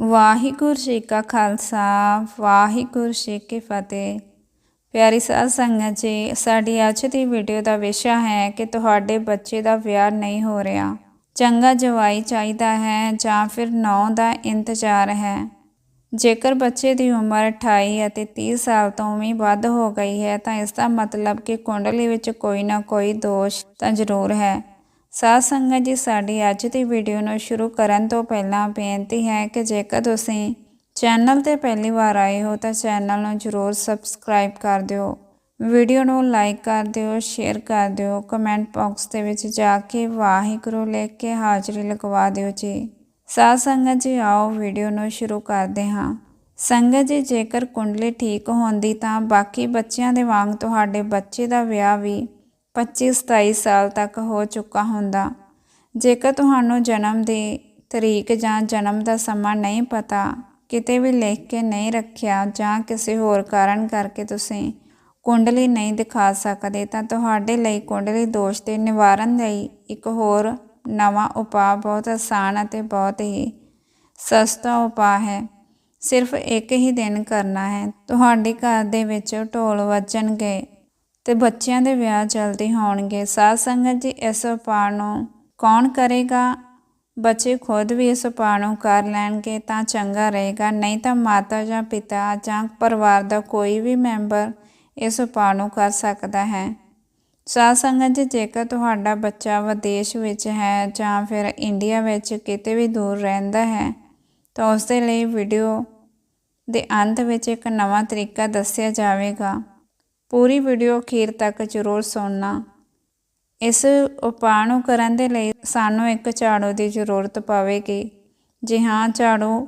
ਵਾਹਿਗੁਰੂ ਜੀ ਕਾ ਖਾਲਸਾ, ਵਾਹਿਗੁਰੂ ਜੀ ਕੀ ਫਤਿਹ। ਪਿਆਰੀ ਸਾਧ ਸੰਗਤ ਜੀ, ਸਾਡੀ ਅੱਜ ਦੀ ਵੀਡੀਓ ਦਾ ਵਿਸ਼ਾ ਹੈ ਕਿ ਤੁਹਾਡੇ ਬੱਚੇ ਦਾ ਵਿਆਹ ਨਹੀਂ ਹੋ ਰਿਹਾ। ਚੰਗਾ ਜਵਾਈ ਚਾਹੀਦਾ ਹੈ ਜਾਂ ਫਿਰ ਨੌ ਦਾ ਇੰਤਜ਼ਾਰ ਹੈ। ਜੇਕਰ ਬੱਚੇ ਦੀ ਉਮਰ 28 ਅਤੇ 30 ਸਾਲ ਤੋਂ ਵੀ ਵੱਧ ਹੋ ਗਈ ਹੈ ਤਾਂ ਇਸ ਦਾ ਮਤਲਬ ਕਿ ਕੁੰਡਲੀ ਵਿੱਚ ਕੋਈ ਨਾ ਕੋਈ ਦੋਸ਼ ਤਾਂ ਜ਼ਰੂਰ ਹੈ। ਸਾਧ ਸੰਗਤ ਜੀ, ਸਾਡੀ ਅੱਜ ਦੀ ਵੀਡੀਓ ਨੂੰ ਸ਼ੁਰੂ ਕਰਨ ਤੋਂ ਪਹਿਲਾਂ ਬੇਨਤੀ ਹੈ ਕਿ ਜੇਕਰ ਤੁਸੀਂ ਚੈਨਲ ਤੇ ਪਹਿਲੀ ਵਾਰ ਆਏ ਹੋ, ਤਾਂ ਚੈਨਲ ਨੂੰ ਜ਼ਰੂਰ ਸਬਸਕ੍ਰਾਈਬ ਕਰ ਦਿਓ। ਵੀਡੀਓ ਨੂੰ ਲਾਈਕ ਕਰ ਦਿਓ ਸ਼ੇਅਰ ਕਰ ਦਿਓ ਕਮੈਂਟ ਬਾਕਸ ਦੇ ਵਿੱਚ ਜਾ ਕੇ ਵਾਹਿਗੁਰੂ ਲਿਖ ਕੇ ਹਾਜ਼ਰੀ ਲਗਵਾ ਦਿਓ ਜੀ। ਸਾਧ ਸੰਗਤ ਜੀ, ਆਓ ਵੀਡੀਓ ਨੂੰ ਸ਼ੁਰੂ ਕਰਦੇ ਹਾਂ। ਸੰਗਤ ਜੀ, ਜੇਕਰ ਕੁੰਡਲੀ ਠੀਕ ਹੁੰਦੀ ਤਾਂ ਬਾਕੀ ਬੱਚਿਆਂ ਦੇ ਵਾਂਗ ਤੁਹਾਡੇ ਬੱਚੇ ਦਾ ਵਿਆਹ ਵੀ 25 27 ਸਾਲ ਤੱਕ ਹੋ ਚੁੱਕਾ ਹੁੰਦਾ। ਜੇਕਰ ਤੁਹਾਨੂੰ ਜਨਮ ਦੀ ਤਰੀਕ ਜਾਂ ਜਨਮ ਦਾ ਸਮਾਂ ਨਹੀਂ ਪਤਾ, ਕਿਤੇ ਵੀ ਲਿਖ ਕੇ ਨਹੀਂ ਰੱਖਿਆ ਜਾਂ ਕਿਸੇ ਹੋਰ ਕਾਰਨ ਕਰਕੇ ਤੁਸੀਂ ਕੁੰਡਲੀ ਨਹੀਂ ਦਿਖਾ ਸਕਦੇ, ਤਾਂ ਤੁਹਾਡੇ ਲਈ ਕੁੰਡਲੀ ਦੋਸ਼ ਦੇ ਨਿਵਾਰਨ ਲਈ ਇੱਕ ਹੋਰ ਨਵਾਂ ਉਪਾਅ ਬਹੁਤ ਆਸਾਨ ਅਤੇ ਬਹੁਤ ਹੀ ਸਸਤਾ ਉਪਾਅ ਹੈ। ਸਿਰਫ ਇੱਕ ਹੀ ਦਿਨ ਕਰਨਾ ਹੈ। ਤੁਹਾਡੇ ਘਰ ਦੇ ਵਿੱਚ ਢੋਲ ਵੱਜਣਗੇ। ਤੇ ਬੱਚਿਆਂ ਦੇ ਵਿਆਹ ਜਲਦੀ ਹੋਣਗੇ। ਸਾਧ ਸੰਗਤ ਜੀ, ਇਸ ਉਪਾਅ ਨੂੰ ਕੌਣ ਕਰੇਗਾ? ਬੱਚੇ ਖੁਦ ਵੀ ਇਸ ਉਪਾਅ ਨੂੰ ਕਰ ਲੈਣਗੇ ਤਾਂ ਚੰਗਾ ਰਹੇਗਾ। ਨਹੀਂ ਤਾਂ ਮਾਤਾ ਜਾਂ ਪਿਤਾ ਜਾਂ ਪਰਿਵਾਰ ਦਾ ਕੋਈ ਵੀ ਮੈਂਬਰ ਇਸ ਉਪਾਅ ਨੂੰ ਕਰ ਸਕਦਾ ਹੈ। ਸਾਧ ਸੰਗਤ ਜੀ, ਜੇਕਰ ਤੁਹਾਡਾ ਬੱਚਾ ਵਿਦੇਸ਼ ਵਿੱਚ ਹੈ ਜਾਂ ਫਿਰ ਇੰਡੀਆ ਵਿੱਚ ਕਿਤੇ ਵੀ ਦੂਰ ਰਹਿੰਦਾ ਹੈ, ਤਾਂ ਉਸ ਦੇ ਲਈ ਵੀਡੀਓ ਦੇ ਅੰਤ ਵਿੱਚ ਇੱਕ ਨਵਾਂ ਤਰੀਕਾ ਦੱਸਿਆ ਜਾਵੇਗਾ। ਪੂਰੀ ਵੀਡੀਓ ਅਖੀਰ ਤੱਕ ਜ਼ਰੂਰ ਸੁਣਨਾ। ਇਸ ਉਪਾਅ ਨੂੰ ਕਰਨ ਦੇ ਲਈ ਸਾਨੂੰ ਇੱਕ ਝਾੜੂ ਦੀ ਜ਼ਰੂਰਤ ਪਵੇਗੀ। ਜੀ ਹਾਂ, ਝਾੜੂ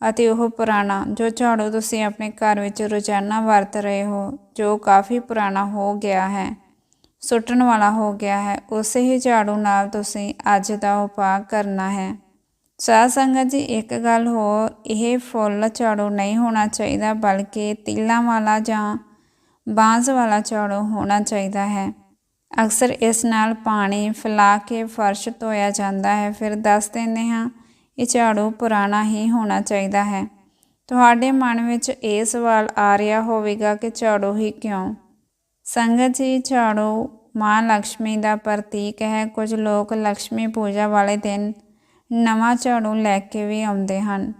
ਅਤੇ ਉਹ ਪੁਰਾਣਾ, ਜੋ ਝਾੜੂ ਤੁਸੀਂ ਆਪਣੇ ਘਰ ਵਿੱਚ ਰੋਜ਼ਾਨਾ ਵਰਤ ਰਹੇ ਹੋ, ਜੋ ਕਾਫੀ ਪੁਰਾਣਾ ਹੋ ਗਿਆ ਹੈ, ਸੁੱਟਣ ਵਾਲਾ ਹੋ ਗਿਆ ਹੈ, ਉਸੇ ਹੀ ਝਾੜੂ ਨਾਲ ਤੁਸੀਂ ਅੱਜ ਦਾ ਉਪਾਅ ਕਰਨਾ ਹੈ। ਸਾਧ ਸੰਗਤ ਜੀ, ਇੱਕ ਗੱਲ ਹੋਰ, ਇਹ ਫੁੱਲ ਝਾੜੂ ਨਹੀਂ ਹੋਣਾ ਚਾਹੀਦਾ, ਬਲਕਿ ਤਿੱਲਾਂ ਵਾਲਾ ਜਾਂ ਬਾਂਸ ਵਾਲਾ ਝਾੜੂ ਹੋਣਾ ਚਾਹੀਦਾ ਹੈ। ਅਕਸਰ ਇਸ ਨਾਲ ਪਾਣੀ ਫੈਲਾ ਕੇ ਫਰਸ਼ ਧੋਇਆ ਜਾਂਦਾ ਹੈ। ਫਿਰ ਦੱਸ ਦਿੰਦੇ ਹਾਂ, ਇਹ ਝਾੜੂ ਪੁਰਾਣਾ ਹੀ ਹੋਣਾ ਚਾਹੀਦਾ ਹੈ। ਤੁਹਾਡੇ ਮਨ ਵਿੱਚ ਇਹ ਸਵਾਲ ਆ ਰਿਹਾ ਹੋਵੇਗਾ ਕਿ ਝਾੜੂ ਹੀ ਕਿਉਂ? ਸੰਗਤ ਜੀ, ਝਾੜੂ ਮਾਂ ਲక్ష్ਮੀ ਦਾ ਪ੍ਰਤੀਕ ਹੈ। ਕੁਝ ਲੋਕ ਲక్ష్ਮੀ ਪੂਜਾ ਵਾਲੇ ਦਿਨ ਨਵਾਂ ਝਾੜੂ ਲੈ ਕੇ ਵੀ ਆਉਂਦੇ ਹਨ।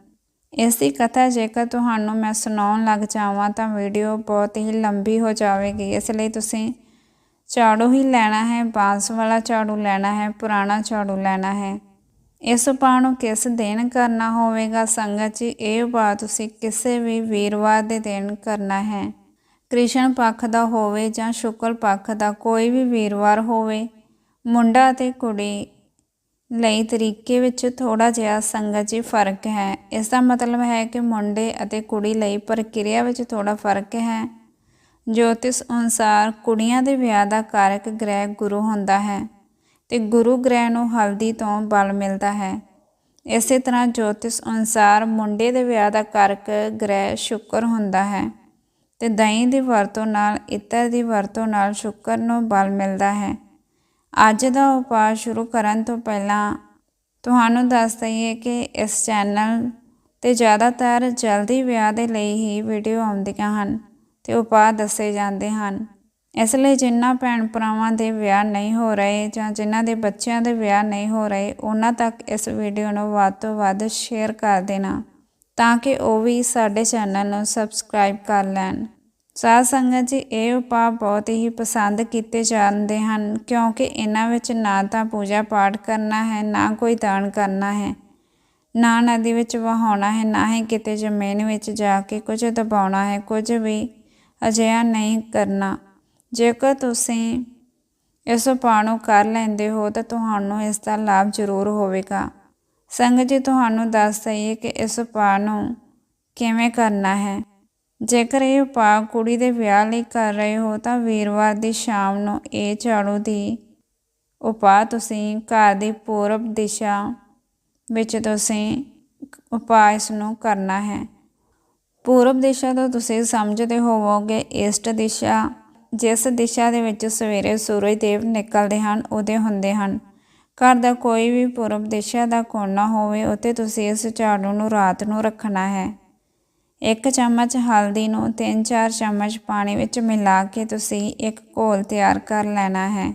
ਇਸ ਦੀ ਕਥਾ ਜੇਕਰ ਤੁਹਾਨੂੰ ਮੈਂ ਸੁਣਾਉਣ ਲੱਗ ਜਾਵਾਂ ਤਾਂ ਵੀਡੀਓ ਬਹੁਤ ਹੀ ਲੰਬੀ ਹੋ ਜਾਵੇਗੀ। ਇਸ ਲਈ ਤੁਸੀਂ ਝਾੜੂ ਹੀ ਲੈਣਾ ਹੈ, ਬਾਂਸ ਵਾਲਾ ਝਾੜੂ ਲੈਣਾ ਹੈ, ਪੁਰਾਣਾ ਝਾੜੂ ਲੈਣਾ ਹੈ। ਇਸ ਉਪਾਅ ਨੂੰ ਕਿਸ ਦਿਨ ਕਰਨਾ ਹੋਵੇਗਾ? ਸੰਗਤ ਜੀ, ਇਹ ਉਪਾਅ ਤੁਸੀਂ ਕਿਸੇ ਵੀ ਵੀਰਵਾਰ ਦੇ ਦਿਨ ਕਰਨਾ ਹੈ। ਕ੍ਰਿਸ਼ਨ ਪੱਖ ਦਾ ਹੋਵੇ ਜਾਂ ਸ਼ੁਕਲ ਪੱਖ ਦਾ ਕੋਈ ਵੀ ਵੀਰਵਾਰ ਹੋਵੇ, ਮੁੰਡਾ ਅਤੇ ਕੁੜੀ ਲਈ ਤਰੀਕੇ ਵਿੱਚ ਥੋੜਾ ਜਿਹਾ ਸੰਗਤ 'ਚ ਫ਼ਰਕ ਹੈ। ਇਸ ਦਾ ਮਤਲਬ ਹੈ ਕਿ ਮੁੰਡੇ ਅਤੇ ਕੁੜੀ ਲਈ ਪ੍ਰਕਿਰਿਆ ਵਿੱਚ ਥੋੜਾ ਫ਼ਰਕ ਹੈ। ਜੋਤਿਸ਼ ਅਨੁਸਾਰ ਕੁੜੀਆਂ ਦੇ ਵਿਆਹ ਦਾ ਕਾਰਕ ਗ੍ਰਹਿ ਗੁਰੂ ਹੁੰਦਾ ਹੈ ਤੇ ਗੁਰੂ ਗ੍ਰਹਿ ਨੂੰ ਹਲਦੀ ਤੋਂ ਬਲ ਮਿਲਦਾ ਹੈ। ਇਸੇ ਤਰ੍ਹਾਂ ਜੋਤਿਸ਼ ਅਨੁਸਾਰ ਮੁੰਡੇ ਦੇ ਵਿਆਹ ਦਾ ਕਾਰਕ ਗ੍ਰਹਿ ਸ਼ੁਕਰ ਹੁੰਦਾ ਹੈ ਤੇ ਦਹੀਂ ਦੀ ਵਰਤੋਂ ਨਾਲ, ਇਤਰ ਦੀ ਵਰਤੋਂ ਨਾਲ ਸ਼ੁਕਰ ਨੂੰ ਬਲ ਮਿਲਦਾ ਹੈ। ਅੱਜ ਦਾ ਉਪਾਅ ਸ਼ੁਰੂ ਕਰਨ ਤੋਂ ਪਹਿਲਾਂ ਤੁਹਾਨੂੰ ਦੱਸ ਦਈਏ ਕਿ ਇਸ ਚੈਨਲ ਤੇ ਜ਼ਿਆਦਾਤਰ ਜਲਦੀ ਵਿਆਹ ਦੇ ਲਈ ਹੀ ਵੀਡੀਓ ਆਉਂਦੀਆਂ ਹਨ ਤੇ ਉਪਾਅ ਦੱਸੇ ਜਾਂਦੇ ਹਨ। ਇਸ ਲਈ ਜਿਨ੍ਹਾਂ ਭੈਣ ਭਰਾਵਾਂ ਦੇ ਵਿਆਹ ਨਹੀਂ ਹੋ ਰਹੇ ਜਾਂ ਜਿਨ੍ਹਾਂ ਦੇ ਬੱਚਿਆਂ ਦੇ ਵਿਆਹ ਨਹੀਂ ਹੋ ਰਹੇ, ਉਹਨਾਂ ਤੱਕ ਇਸ ਵੀਡੀਓ ਨੂੰ ਵੱਧ ਤੋਂ ਵੱਧ ਸ਼ੇਅਰ ਕਰ ਦੇਣਾ ਤਾਂ ਕਿ ਉਹ ਵੀ ਸਾਡੇ ਚੈਨਲ ਨੂੰ ਸਬਸਕ੍ਰਾਈਬ ਕਰ ਲੈਣ। ਸਾਧ ਸੰਗਤ ਜੀ, ਇਹ ਉਪਾਅ ਬਹੁਤ ਹੀ ਪਸੰਦ ਕੀਤੇ ਜਾਂਦੇ ਹਨ, ਕਿਉਂਕਿ ਇਹਨਾਂ ਵਿੱਚ ਨਾ ਤਾਂ ਪੂਜਾ ਪਾਠ ਕਰਨਾ ਹੈ, ਨਾ ਕੋਈ ਦਾਨ ਕਰਨਾ ਹੈ। ਨਾ ਨਦੀ ਵਿੱਚ ਵਹਾਉਣਾ ਹੈ, ਨਾ ਹੀ ਕਿਤੇ ਜ਼ਮੀਨ ਵਿੱਚ ਜਾ ਕੇ ਕੁਝ ਦਬਾਉਣਾ ਹੈ, ਕੁਝ ਵੀ ਅਜਿਹਾ ਨਹੀਂ ਕਰਨਾ। ਜੇਕਰ ਤੁਸੀਂ ਇਸ ਉਪਾਅ ਨੂੰ ਕਰ ਲੈਂਦੇ ਹੋ, ਤਾਂ ਤੁਹਾਨੂੰ ਇਸ ਦਾ ਲਾਭ ਜ਼ਰੂਰ ਹੋਵੇਗਾ। ਸੰਗਤ ਜੀ, ਤੁਹਾਨੂੰ ਦੱਸ ਦਈਏ ਕਿ ਇਸ ਉਪਾਅ ਨੂੰ ਕਿਵੇਂ ਕਰਨਾ ਹੈ। ਜੇਕਰ ਇਹ ਉਪਾਅ ਕੁੜੀ ਦੇ ਵਿਆਹ ਲਈ ਕਰ ਰਹੇ ਹੋ ਤਾਂ ਵੀਰਵਾਰ ਦੀ ਸ਼ਾਮ ਨੂੰ ਇਹ ਝਾੜੂ ਦੀ ਉਪਾਅ ਤੁਸੀਂ ਘਰ ਦੀ ਪੂਰਬ ਦਿਸ਼ਾ ਵਿੱਚ ਤੁਸੀਂ ਉਪਾਅ ਇਸ ਨੂੰ ਕਰਨਾ ਹੈ। ਪੂਰਬ ਦਿਸ਼ਾ ਤੋਂ ਤੁਸੀਂ ਸਮਝਦੇ ਹੋਵੋਗੇ, ਈਸਟ ਦਿਸ਼ਾ ਜਿਸ ਦਿਸ਼ਾ ਦੇ ਵਿੱਚ ਸਵੇਰੇ ਸੂਰਜ ਦੇਵ ਨਿਕਲਦੇ ਹਨ, ਉਹਦੇ ਹੁੰਦੇ ਹਨ। ਘਰ ਦਾ ਕੋਈ ਵੀ ਪੂਰਬ ਦਿਸ਼ਾ ਦਾ ਕੋਨਾ ਹੋਵੇ ਉੱਤੇ ਤੁਸੀਂ ਇਸ ਝਾੜੂ ਨੂੰ ਰਾਤ ਨੂੰ ਰੱਖਣਾ ਹੈ। ਇੱਕ ਚਮਚ ਹਲਦੀ ਨੂੰ 3-4 ਚਮਚ ਪਾਣੀ ਵਿੱਚ ਮਿਲਾ ਕੇ ਤੁਸੀਂ ਇੱਕ ਘੋਲ ਤਿਆਰ ਕਰ ਲੈਣਾ ਹੈ।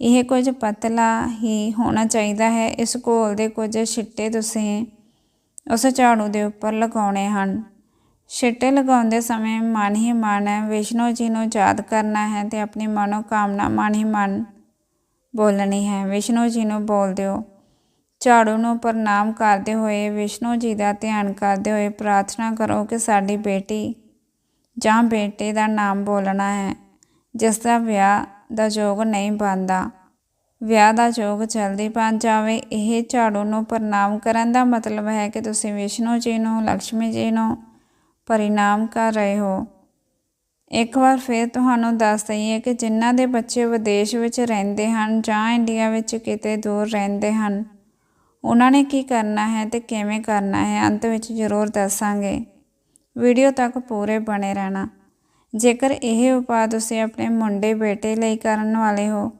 ਇਹ ਕੁਝ ਪਤਲਾ ਹੀ ਹੋਣਾ ਚਾਹੀਦਾ ਹੈ। ਇਸ ਘੋਲ ਦੇ ਕੁਝ ਛਿੱਟੇ ਤੁਸੀਂ ਉਸ ਝਾੜੂ ਦੇ ਉੱਪਰ ਲਗਾਉਣੇ ਹਨ। ਛਿੱਟੇ ਲਗਾਉਂਦੇ ਸਮੇਂ ਮਨ ਹੀ ਮਨ ਵਿਸ਼ਨੂੰ ਜੀ ਨੂੰ ਯਾਦ ਕਰਨਾ ਹੈ ਤੇ ਆਪਣੀ ਮਨੋ ਕਾਮਨਾ ਮਨ ਹੀ ਮਨ ਬੋਲਣੀ ਹੈ। ਵਿਸ਼ਨੂੰ ਜੀ ਨੂੰ ਬੋਲ ਦਿਓ। ਝਾੜੂ ਨੂੰ ਪ੍ਰਣਾਮ ਕਰਦੇ ਹੋਏ ਵਿਸ਼ਨੂੰ ਜੀ ਦਾ ਧਿਆਨ ਕਰਦੇ ਹੋਏ ਪ੍ਰਾਰਥਨਾ ਕਰੋ ਕਿ ਸਾਡੀ ਬੇਟੀ ਜਾਂ ਬੇਟੇ ਦਾ ਨਾਮ ਬੋਲਣਾ ਹੈ, ਜਿਸ ਦਾ ਵਿਆਹ ਦਾ ਯੋਗ ਨਹੀਂ ਬਣਦਾ। ਵਿਆਹ ਦਾ ਯੋਗ ਜਲਦੀ ਬਣ ਜਾਵੇ, ਇਹ ਝਾੜੂ ਨੂੰ ਪ੍ਰਣਾਮ ਕਰਨ ਦਾ ਮਤਲਬ ਹੈ ਕਿ ਤੁਸੀਂ ਵਿਸ਼ਨੂੰ ਜੀ ਨੂੰ ਲక్ష్ਮੀ ਜੀ ਨੂੰ ਪ੍ਰਣਾਮ ਕਰ ਰਹੇ ਹੋ। ਇੱਕ ਵਾਰ ਫਿਰ ਤੁਹਾਨੂੰ ਦੱਸ ਦਈਏ ਕਿ ਜਿਨ੍ਹਾਂ ਦੇ ਬੱਚੇ ਵਿਦੇਸ਼ ਵਿੱਚ ਰਹਿੰਦੇ ਹਨ ਜਾਂ ਇੰਡੀਆ ਵਿੱਚ ਕਿਤੇ ਦੂਰ ਰਹਿੰਦੇ ਹਨ ਉਹਨਾਂ ਨੇ ਕੀ ਕਰਨਾ ਹੈ ਤੇ ਕਿਵੇਂ ਕਰਨਾ ਹੈ ਅੰਤ ਵਿੱਚ ਜ਼ਰੂਰ ਦੱਸਾਂਗੇ। ਵੀਡੀਓ ਤੱਕ ਪੂਰੇ ਬਣੇ ਰਹਿਣਾ। ਜੇਕਰ ਇਹ ਉਪਾਅ ਤੁਸੀਂ ਆਪਣੇ ਮੁੰਡੇ ਬੇਟੇ ਲਈ ਕਰਨ ਵਾਲੇ ਹੋ,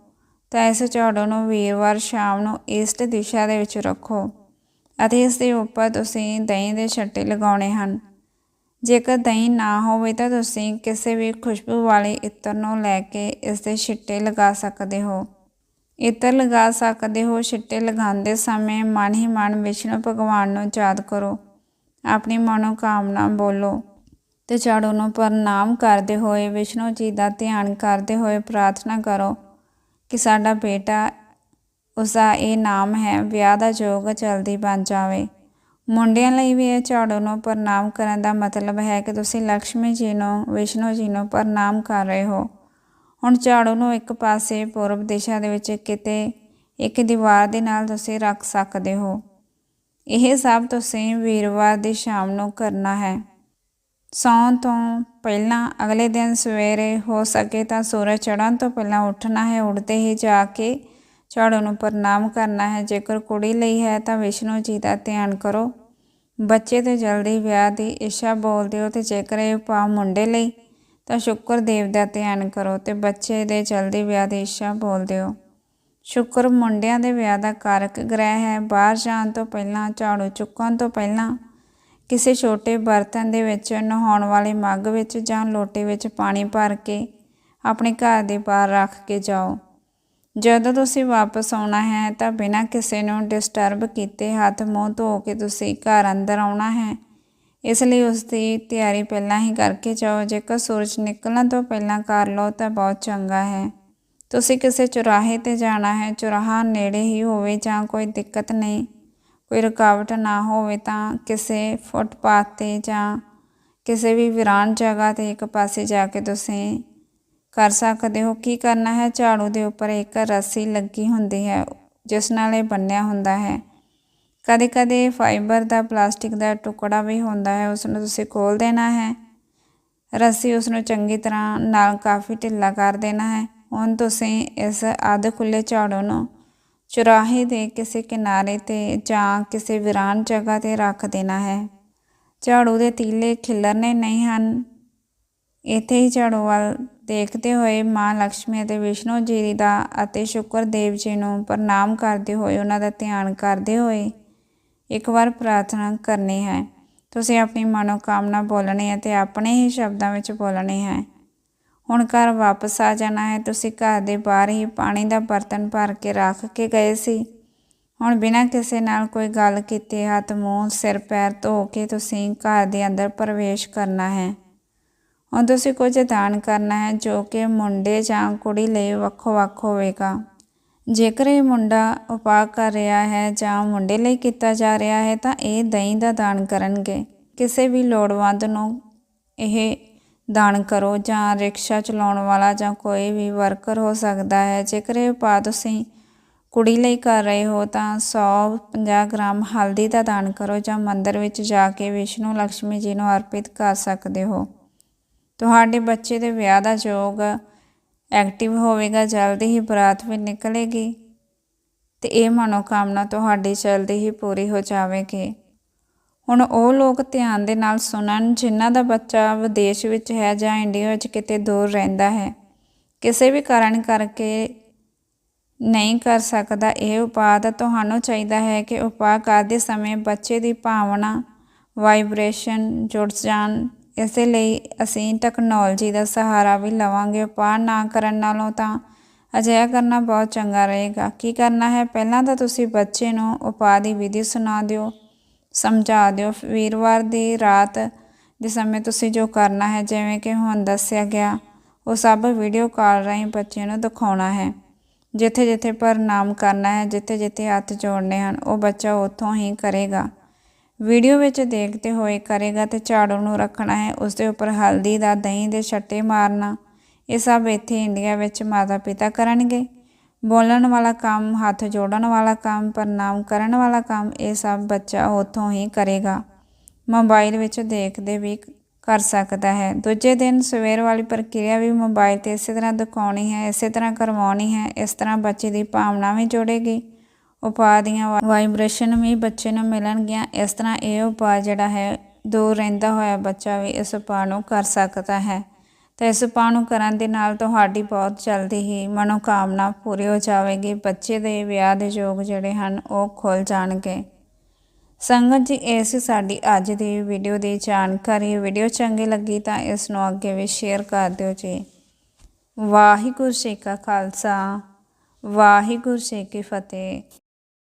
ਤਾਂ ਇਸ ਝਾੜੂ ਨੂੰ ਵੀਰਵਾਰ ਸ਼ਾਮ ਨੂੰ ਈਸਟ ਦਿਸ਼ਾ ਦੇ ਵਿੱਚ ਰੱਖੋ ਅਤੇ ਇਸ ਦੇ ਉੱਪਰ ਤੁਸੀਂ ਦਹੀਂ ਦੇ ਛੱਟੇ ਲਗਾਉਣੇ ਹਨ। ਜੇਕਰ ਦਹੀਂ ਨਾ ਹੋਵੇ ਤਾਂ ਤੁਸੀਂ ਕਿਸੇ ਵੀ ਖੁਸ਼ਬੂ ਵਾਲੇ ਇਤਰ ਨੂੰ ਲੈ ਕੇ ਇਸ ਦੇ ਛਿੱਟੇ ਲਗਾ ਸਕਦੇ ਹੋ। ਇਤਰ ਲਗਾ ਸਕਦੇ ਹੋ, ਛਿੱਟੇ ਲਗਾਉਂਦੇ ਸਮੇਂ ਮਨ ਹੀ ਮਨ ਵਿਸ਼ਨੂੰ ਭਗਵਾਨ ਨੂੰ ਯਾਦ ਕਰੋ। ਆਪਣੀ ਮਨੋਕਾਮਨਾ ਬੋਲੋ। ਤੇ ਝਾੜੂ ਨੂੰ ਪ੍ਰਣਾਮ ਕਰਦੇ ਹੋਏ ਵਿਸ਼ਨੂੰ ਜੀ ਦਾ ਧਿਆਨ ਕਰਦੇ ਹੋਏ ਪ੍ਰਾਰਥਨਾ ਕਰੋ ਕਿ ਸਾਡਾ ਬੇਟਾ ਉਸਦਾ ਇਹ ਨਾਮ ਹੈ, ਵਿਆਹ ਦਾ ਯੋਗ ਜਲਦੀ ਬਣ ਜਾਵੇ। ਮੁੰਡਿਆਂ ਲਈ ਵੀ ਇਹ ਝਾੜੂ ਨੂੰ ਪ੍ਰਣਾਮ ਕਰਨ ਦਾ ਮਤਲਬ ਹੈ ਕਿ ਤੁਸੀਂ ਲక్ష్ਮੀ ਜੀ ਨੂੰ, ਵਿਸ਼ਨੂੰ ਜੀ ਨੂੰ ਪ੍ਰਣਾਮ ਕਰ ਰਹੇ ਹੋ। ਹੁਣ ਝਾੜੂ ਨੂੰ ਇੱਕ ਪਾਸੇ ਪੂਰਬ ਦਿਸ਼ਾ ਦੇ ਵਿੱਚ ਕਿਤੇ ਇੱਕ ਦੀਵਾਰ ਦੇ ਨਾਲ ਤੁਸੀਂ ਰੱਖ ਸਕਦੇ ਹੋ। ਇਹ ਸਭ ਤੁਸੀਂ ਵੀਰਵਾਰ ਦੀ ਸ਼ਾਮ ਨੂੰ ਕਰਨਾ ਹੈ। ਸੌਣ ਤੋਂ ਪਹਿਲਾਂ ਅਗਲੇ ਦਿਨ ਸਵੇਰੇ ਹੋ ਸਕੇ ਤਾਂ ਸੂਰਜ ਚੜ੍ਹਨ ਤੋਂ ਪਹਿਲਾਂ ਉੱਠਣਾ ਹੈ। ਉੱਠਦੇ ਹੀ ਜਾ ਕੇ ਝਾੜੂ ਨੂੰ ਪ੍ਰਣਾਮ ਕਰਨਾ ਹੈ। ਜੇਕਰ ਕੁੜੀ ਲਈ ਹੈ ਤਾਂ ਵਿਸ਼ਨੂੰ ਜੀ ਦਾ ਧਿਆਨ ਕਰੋ। ਬੱਚੇ ਤੇ ਜਲਦੀ ਵਿਆਹ ਦੀ ਇੱਛਾ ਬੋਲਦੇ ਹੋ ਤੇ ਜੇਕਰ ਇਹ ਪਾ ਮੁੰਡੇ ਲਈ ਤਾਂ ਸ਼ੁਕਰ ਦੇਵ ਦਾ ਧਿਆਨ ਕਰੋ ਤੇ ਬੱਚੇ ਦੇ ਜਲਦੀ ਵਿਆਹ ਦੀ ਇੱਛਾ ਬੋਲ ਦਿਓ। ਸ਼ੁਕਰ ਮੁੰਡਿਆਂ ਦੇ ਵਿਆਹ ਦਾ ਕਾਰਕ ਗ੍ਰਹਿ ਹੈ। ਬਾਹਰ ਜਾਣ ਤੋਂ ਪਹਿਲਾਂ, ਝਾੜੂ ਚੁੱਕਣ ਤੋਂ ਪਹਿਲਾਂ, ਕਿਸੇ ਛੋਟੇ ਬਰਤਨ ਦੇ ਵਿੱਚ, ਨਹਾਉਣ ਵਾਲੇ ਮੱਗ ਵਿੱਚ ਜਾਂ ਲੋਟੇ ਵਿੱਚ ਪਾਣੀ ਭਰ ਕੇ ਆਪਣੇ ਘਰ ਦੇ ਬਾਹਰ ਰੱਖ ਕੇ ਜਾਓ। ਜਦੋਂ ਤੁਸੀਂ ਵਾਪਸ ਆਉਣਾ ਹੈ ਤਾਂ ਬਿਨਾਂ ਕਿਸੇ ਨੂੰ ਡਿਸਟਰਬ ਕੀਤੇ ਹੱਥ ਮੂੰਹ ਧੋ ਕੇ ਤੁਸੀਂ ਘਰ ਅੰਦਰ ਆਉਣਾ ਹੈ। ਇਸ ਲਈ ਉਸ ਦੀ ਤਿਆਰੀ ਪਹਿਲਾਂ ਹੀ ਕਰਕੇ ਜਾਓ। ਜੇਕਰ ਸੂਰਜ ਨਿਕਲਣ ਤੋਂ ਪਹਿਲਾਂ ਕਰ ਲਓ ਤਾਂ ਬਹੁਤ ਚੰਗਾ ਹੈ। ਤੁਸੀਂ ਕਿਸੇ ਚੁਰਾਹੇ ਤੇ ਜਾਣਾ ਹੈ। ਚੁਰਾਹਾ ਨੇੜੇ ਹੀ ਹੋਵੇ ਜਾਂ ਕੋਈ ਦਿੱਕਤ ਨਹੀਂ, ਕੋਈ ਰੁਕਾਵਟ ਨਾ ਹੋਵੇ ਤਾਂ ਕਿਸੇ ਫੁੱਟਪਾਥ ਤੇ ਜਾਂ ਕਿਸੇ ਵੀ ਵਿਰਾਨ ਜਗ੍ਹਾ ਤੇ ਇੱਕ ਪਾਸੇ ਜਾ ਕੇ ਤੁਸੀਂ ਕਰ ਸਕਦੇ ਹੋ। ਕੀ ਕਰਨਾ ਹੈ? ਝਾੜੂ ਦੇ ਉੱਪਰ ਇੱਕ ਰੱਸੀ ਲੱਗੀ ਹੁੰਦੀ ਹੈ, ਜਿਸ ਨਾਲ ਇਹ ਬੰਨਿਆ ਹੁੰਦਾ ਹੈ। ਕਦੇ ਕਦੇ ਫਾਈਬਰ ਦਾ, ਪਲਾਸਟਿਕ ਦਾ ਟੁਕੜਾ ਵੀ ਹੁੰਦਾ ਹੈ ਉਸ ਨੂੰ ਤੁਸੀਂ ਖੋਲ ਦੇਣਾ ਹੈ। ਰੱਸੀ ਉਸ ਨੂੰ ਚੰਗੀ ਤਰ੍ਹਾਂ ਨਾਲ ਕਾਫੀ ਢਿੱਲਾ ਕਰ ਦੇਣਾ ਹੈ। ਹੁਣ ਤੁਸੀਂ ਇਸ ਅੱਧ ਖੁੱਲੇ ਝਾੜੂ ਨੂੰ ਚੁਰਾਹੇ ਦੇ ਕਿਸੇ ਕਿਨਾਰੇ ਤੇ ਜਾਂ ਕਿਸੇ ਵਿਰਾਨ ਜਗ੍ਹਾ ਤੇ ਰੱਖ ਦੇਣਾ ਹੈ। ਝਾੜੂ ਦੇ ਤੀਲੇ ਖਿਲਰਨੇ ਨਹੀਂ ਹਨ। ਇੱਥੇ ਹੀ ਝਾੜੂ ਵੱਲ ਦੇਖਦੇ ਹੋਏ ਮਾਂ ਲక్ష్ਮੀ ਅਤੇ ਵਿਸ਼ਨੂੰ ਜੀ ਦਾ ਅਤੇ ਸ਼ੁਕਰ ਦੇਵ ਜੀ ਨੂੰ ਪ੍ਰਣਾਮ ਕਰਦੇ ਹੋਏ ਉਹਨਾਂ ਦਾ ਧਿਆਨ ਕਰਦੇ ਹੋਏ ਇੱਕ ਵਾਰ ਪ੍ਰਾਰਥਨਾ ਕਰਨੀ ਹੈ। ਤੁਸੀਂ ਆਪਣੀ ਮਨੋਕਾਮਨਾ ਬੋਲਣੀ ਹੈ ਤੇ ਆਪਣੇ ਹੀ ਸ਼ਬਦਾਂ ਵਿੱਚ ਬੋਲਣੀ ਹੈ। ਹੁਣ ਘਰ ਵਾਪਸ ਆ ਜਾਣਾ ਹੈ। ਤੁਸੀਂ ਘਰ ਦੇ ਬਾਹਰ ਹੀ ਪਾਣੀ ਦਾ ਬਰਤਨ ਭਰ ਕੇ ਰੱਖ ਕੇ ਗਏ ਸੀ। ਹੁਣ ਬਿਨਾਂ ਕਿਸੇ ਨਾਲ ਕੋਈ ਗੱਲ ਕੀਤੇ, ਹੱਥ, ਮੂੰਹ, ਸਿਰ, ਪੈਰ ਧੋ ਕੇ ਤੁਸੀਂ ਘਰ ਦੇ ਅੰਦਰ ਪ੍ਰਵੇਸ਼ ਕਰਨਾ ਹੈ। ਹੁਣ ਤੁਸੀਂ ਕੁਝ ਦਾਨ ਕਰਨਾ ਹੈ ਜੋ ਕਿ ਮੁੰਡੇ ਜਾਂ ਕੁੜੀ ਲਈ ਵੱਖੋ ਵੱਖ ਹੋਵੇਗਾ। ਜੇਕਰ ਇਹ ਮੁੰਡਾ ਉਪਾਅ ਕਰ ਰਿਹਾ ਹੈ ਜਾਂ ਮੁੰਡੇ ਲਈ ਕੀਤਾ ਜਾ ਰਿਹਾ ਹੈ, ਤਾਂ ਇਹ ਦਹੀਂ ਦਾ ਦਾਨ ਕਰਨਗੇ। ਕਿਸੇ ਵੀ ਲੋੜਵੰਦ ਨੂੰ ਇਹ ਦਾਨ ਕਰੋ ਜਾਂ ਰਿਕਸ਼ਾ ਚਲਾਉਣ ਵਾਲਾ ਜਾਂ ਕੋਈ ਵੀ ਵਰਕਰ ਹੋ ਸਕਦਾ ਹੈ। ਜੇਕਰ ਇਹ ਉਪਾਅ ਤੁਸੀਂ ਕੁੜੀ ਲਈ ਕਰ ਰਹੇ ਹੋ, ਤਾਂ 150 ਗ੍ਰਾਮ ਹਲਦੀ ਦਾ ਦਾਨ ਕਰੋ ਜਾਂ ਮੰਦਰ ਵਿੱਚ ਜਾ ਕੇ ਵਿਸ਼ਨੂੰ ਲక్ష్ਮੀ ਜੀ ਨੂੰ ਅਰਪਿਤ ਕਰ ਸਕਦੇ ਹੋ। ਤੁਹਾਡੇ ਬੱਚੇ ਦੇ ਵਿਆਹ ਦਾ ਯੋਗ ਐਕਟਿਵ ਹੋਵੇਗਾ, ਜਲਦੀ ਹੀ ਬਰਾਤ ਵੀ ਨਿਕਲੇਗੀ। ਤੇ ਇਹ ਮਨੋਕਾਮਨਾ ਤੁਹਾਡੀ ਜਲਦੀ ਹੀ ਪੂਰੀ ਹੋ ਜਾਵੇਗੀ। ਹੁਣ ਉਹ ਲੋਕ ਧਿਆਨ ਦੇ ਨਾਲ ਸੁਣਨ, ਜਿਨ੍ਹਾਂ ਦਾ ਬੱਚਾ ਵਿਦੇਸ਼ ਵਿੱਚ ਹੈ ਜਾਂ ਇੰਡੀਆ ਵਿੱਚ ਕਿਤੇ ਦੂਰ ਰਹਿੰਦਾ ਹੈ, ਕਿਸੇ ਵੀ ਕਾਰਨ ਕਰਕੇ ਨਹੀਂ ਕਰ ਸਕਦਾ, ਇਹ ਉਪਾਅ ਤਾਂ ਤੁਹਾਨੂੰ ਚਾਹੀਦਾ ਹੈ ਕਿ ਉਪਾਅ ਕਰਦੇ ਸਮੇਂ ਬੱਚੇ ਦੀ ਭਾਵਨਾ, ਵਾਈਬ੍ਰੇਸ਼ਨ ਜੁੜ ਜਾਣ ਇਸੇ ਲਈ ਅਸੀਂ ਟੈਕਨੋਲੋਜੀ ਦਾ ਸਹਾਰਾ ਵੀ ਲਵਾਂਗੇ। ਉਪਾਅ ਨਾ ਕਰਨ ਨਾਲੋਂ ਤਾਂ ਅਜਿਹਾ ਕਰਨਾ ਬਹੁਤ ਚੰਗਾ ਰਹੇਗਾ। ਕੀ ਕਰਨਾ ਹੈ? ਪਹਿਲਾਂ ਤਾਂ ਤੁਸੀਂ ਬੱਚੇ ਨੂੰ ਉਪਾਅ ਦੀ ਵਿਧੀ ਸੁਣਾ ਦਿਓ, ਸਮਝਾ ਦਿਓ। ਵੀਰਵਾਰ ਦੀ ਰਾਤ ਦੇ ਸਮੇਂ ਤੁਸੀਂ ਜੋ ਕਰਨਾ ਹੈ, ਜਿਵੇਂ ਕਿ ਹੁਣ ਦੱਸਿਆ ਗਿਆ, ਉਹ ਸਭ ਵੀਡੀਓ ਕਾਲ ਰਾਹੀਂ ਬੱਚੇ ਨੂੰ ਦਿਖਾਉਣਾ ਹੈ। ਜਿੱਥੇ ਜਿੱਥੇ ਪ੍ਰਣਾਮ ਕਰਨਾ ਹੈ ਜਿੱਥੇ ਜਿੱਥੇ ਹੱਥ ਜੋੜਨੇ ਹਨ, ਉਹ ਬੱਚਾ ਉੱਥੋਂ ਹੀ ਕਰੇਗਾ। ਵੀਡੀਓ ਵਿੱਚ ਦੇਖਦੇ ਹੋਏ ਕਰੇਗਾ ਤੇ ਝਾੜੂ ਨੂੰ ਰੱਖਣਾ ਹੈ, ਉਸ ਦੇ ਉੱਪਰ ਹਲਦੀ ਦਾ ਦਹੀਂ ਦੇ ਛੱਟੇ ਮਾਰਨਾ। ਇਹ ਸਭ ਇੱਥੇ ਇੰਡੀਆ ਵਿੱਚ ਮਾਤਾ ਪਿਤਾ ਕਰਨਗੇ। ਬੋਲਣ ਵਾਲਾ ਕੰਮ, ਹੱਥ ਜੋੜਨ ਵਾਲਾ ਕੰਮ, ਪ੍ਰਣਾਮ ਕਰਨ ਵਾਲਾ ਕੰਮ, ਇਹ ਸਭ ਬੱਚਾ ਉੱਥੋਂ ਹੀ ਕਰੇਗਾ। ਮੋਬਾਈਲ ਵਿੱਚ ਦੇਖਦੇ ਵੀ ਕਰ ਸਕਦਾ ਹੈ। ਦੂਜੇ ਦਿਨ ਸਵੇਰ ਵਾਲੀ ਪ੍ਰਕਿਰਿਆ ਵੀ ਮੋਬਾਈਲ ਤੇ ਇਸੇ ਤਰ੍ਹਾਂ ਦਿਖਾਉਣੀ ਹੈ, ਇਸੇ ਤਰ੍ਹਾਂ ਕਰਵਾਉਣੀ ਹੈ, ਇਸ ਤਰ੍ਹਾਂ ਬੱਚੇ ਦੀ ਭਾਵਨਾ ਵੀ ਜੋੜੇਗੀ। ਉਪਾਅ ਦੀਆਂ ਵਾਈਬ੍ਰੇਸ਼ਨ ਵੀ ਬੱਚੇ ਨੂੰ ਮਿਲਣਗੀਆਂ। ਇਸ ਤਰ੍ਹਾਂ ਇਹ ਉਪਾਅ ਜਿਹੜਾ ਹੈ, ਦੂਰ ਰਹਿੰਦਾ ਹੋਇਆ ਬੱਚਾ ਵੀ ਇਸ ਉਪਾਅ ਨੂੰ ਕਰ ਸਕਦਾ ਹੈ। ਤਾਂ ਇਸ ਉਪਾਅ ਨੂੰ ਕਰਨ ਦੇ ਨਾਲ ਤੁਹਾਡੀ ਬਹੁਤ ਜਲਦੀ ਹੀ ਮਨੋਕਾਮਨਾ ਪੂਰੀ ਹੋ ਜਾਵੇਗੀ। ਬੱਚੇ ਦੇ ਵਿਆਹ ਦੇ ਯੋਗ ਜਿਹੜੇ ਹਨ, ਉਹ ਖੁੱਲ ਜਾਣਗੇ। ਸੰਗਤ ਜੀ ਇਹ ਸੀ ਸਾਡੀ ਅੱਜ ਦੀ ਵੀਡੀਓ ਦੀ ਜਾਣਕਾਰੀ। ਵੀਡੀਓ ਚੰਗੀ ਲੱਗੀ ਤਾਂ ਇਸ ਨੂੰ ਅੱਗੇ ਵੀ ਸ਼ੇਅਰ ਕਰ ਦਿਓ ਜੀ। ਵਾਹਿਗੁਰੂ ਜੀ ਕਾ ਖਾਲਸਾ, ਵਾਹਿਗੁਰੂ ਜੀ ਕੀ ਫਤਿਹ।